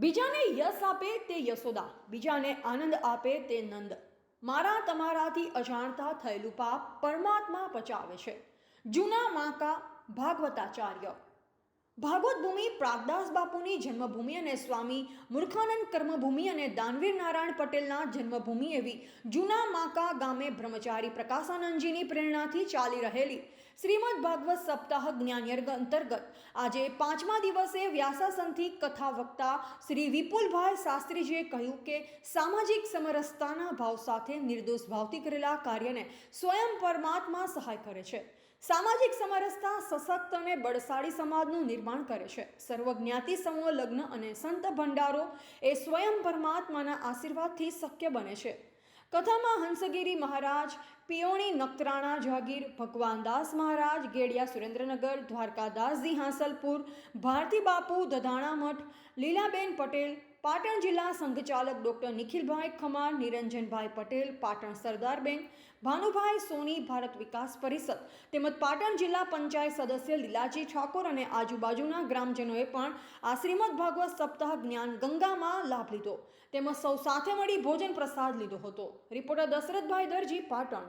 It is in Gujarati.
બીજાને યશ આપે તે યશોદા, બીજાને આનંદ આપે તે નંદ. મારા તમારાથી અજાણતા થયેલું પાપ પરમાત્મા પચાવે છે. જૂના માકા ભાગવતાચાર્ય. ભાગવત ભૂમિ પ્રાગદાસ બાપુની જન્મભૂમિ અને સ્વામી મૂર્ખાનંદ કર્મભૂમિ અને દાનવીર નારાયણ પટેલના જન્મભૂમિ એવી જૂના માકા ગામે બ્રહ્મચારી પ્રકાશાનંદજીની પ્રેરણાથી ચાલી રહેલી શ્રીમદ ભાગવત સપ્તાહ જ્ઞાનયર્ગ અંતર્ગત આજે પાંચમા દિવસે વ્યાસાસનથી કથા વક્તા શ્રી વિપુલભાઈ શાસ્ત્રીજીએ કહ્યું કે સામાજિક સમરસતાના ભાવ સાથે નિર્દોષ ભાવથી કરેલા કાર્યને સ્વયં પરમાત્મા સહાય કરે છે. સામાજિક સમરસતા સશક્ત અને બળશાળી સમાજનું નિર્માણ કરે છે. સર્વજ્ઞાતિ સમૂહ, લગ્ન અને સંત ભંડારો એ સ્વયં પરમાત્માના આશીર્વાદથી શક્ય બને છે. કથામાં હંસગીરી મહારાજ, પિયોણી નક્તરાણા જાગીર ભગવાનદાસ મહારાજ, ગેડિયા સુરેન્દ્રનગર, દ્વારકાદાસજી હાંસલપુર ભારતી બાપુ દધાણા મઠ, લીલાબેન પટેલ પાટણ જિલ્લા સંઘચાલક ડૉક્ટર નિખિલભાઈ ખમાર, નિરંજનભાઈ પટેલ, પાટણ સરદારબેન ભાનુભાઈ સોની, ભારત વિકાસ પરિષદ તેમજ પાટણ જિલ્લા પંચાયત સદસ્ય લીલાજી ઠાકોર અને આજુબાજુના ગ્રામજનોએ પણ આ શ્રીમદ ભાગવત સપ્તાહ જ્ઞાન ગંગામાં લાભ લીધો. તેમજ સૌ સાથે મળી ભોજન પ્રસાદ લીધો હતો. રિપોર્ટર દશરથભાઈ દરજી, પાટણ.